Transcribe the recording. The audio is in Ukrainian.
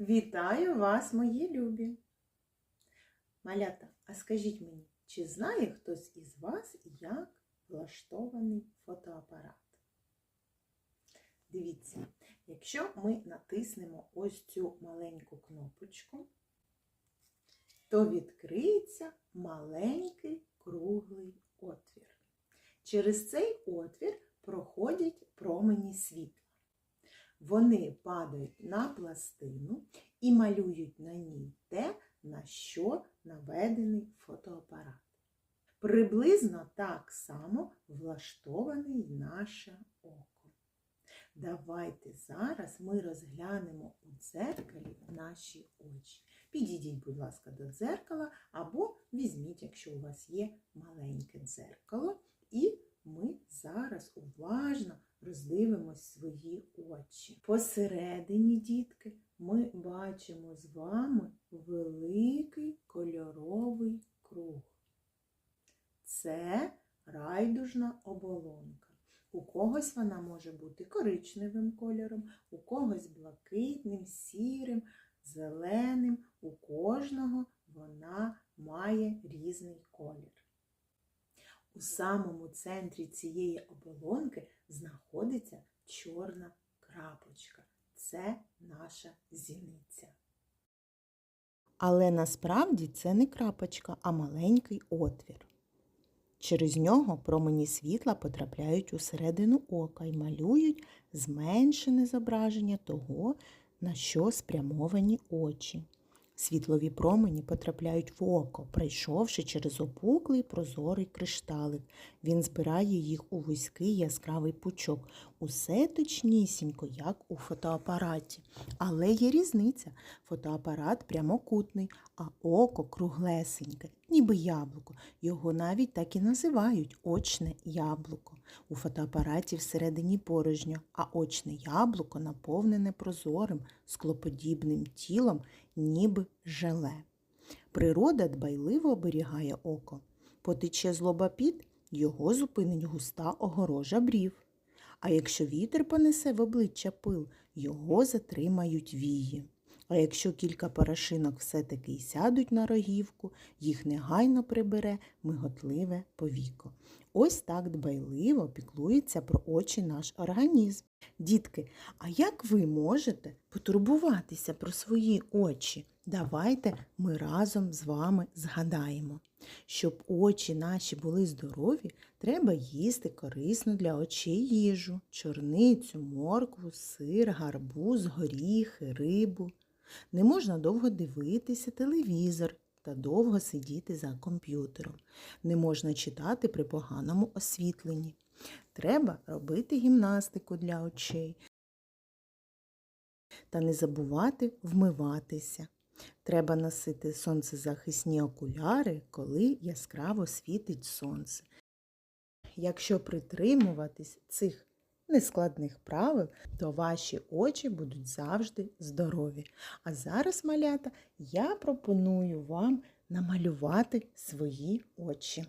Вітаю вас, мої любі! Малята, а скажіть мені, чи знає хтось із вас, як влаштований фотоапарат? Дивіться, якщо ми натиснемо ось цю маленьку кнопочку, то відкриється маленький круглий отвір. Через цей отвір проходять промені світла. Вони падають на пластину і малюють на ній те, на що наведений фотоапарат. Приблизно так само влаштований наше око. Давайте зараз ми розглянемо у дзеркалі наші очі. Підійдіть, будь ласка, до дзеркала або візьміть, якщо у вас є маленьке дзеркало, і ми зараз уважно роздивимось свої очі. Посередині, дітки, ми бачимо з вами великий кольоровий круг. Це райдужна оболонка. У когось вона може бути коричневим кольором, у когось блакитним, сірим, зеленим. У кожного вона має різний колір. У самому центрі цієї оболонки знаходиться чорна крапочка. Це наша зіниця. Але насправді це не крапочка, а маленький отвір. Через нього промені світла потрапляють усередину ока і малюють зменшене зображення того, на що спрямовані очі. Світлові промені потрапляють в око, пройшовши через опуклий прозорий кришталик. Він збирає їх у вузький яскравий пучок. Усе точнісінько, як у фотоапараті. Але є різниця. Фотоапарат прямокутний, а око круглесеньке, ніби яблуко. Його навіть так і називають очне яблуко. У фотоапараті всередині порожньо, а очне яблуко наповнене прозорим, склоподібним тілом, ніби желе. Природа дбайливо оберігає око. Потече злобопід, його зупинить густа огорожа брів. А якщо вітер понесе в обличчя пил, його затримають вії. А якщо кілька порошинок все-таки й сядуть на рогівку, їх негайно прибере миготливе повіко. Ось так дбайливо піклується про очі наш організм. Дітки, а як ви можете потурбуватися про свої очі? Давайте ми разом з вами згадаємо. Щоб очі наші були здорові, треба їсти корисну для очей їжу, чорницю, моркву, сир, гарбуз, горіхи, рибу. Не можна довго дивитися телевізор та довго сидіти за комп'ютером. Не можна читати при поганому освітленні. Треба робити гімнастику для очей та не забувати вмиватися. Треба носити сонцезахисні окуляри, коли яскраво світить сонце. Якщо притримуватись цих нескладних правил, то ваші очі будуть завжди здорові. А зараз, малята, я пропоную вам намалювати свої очі.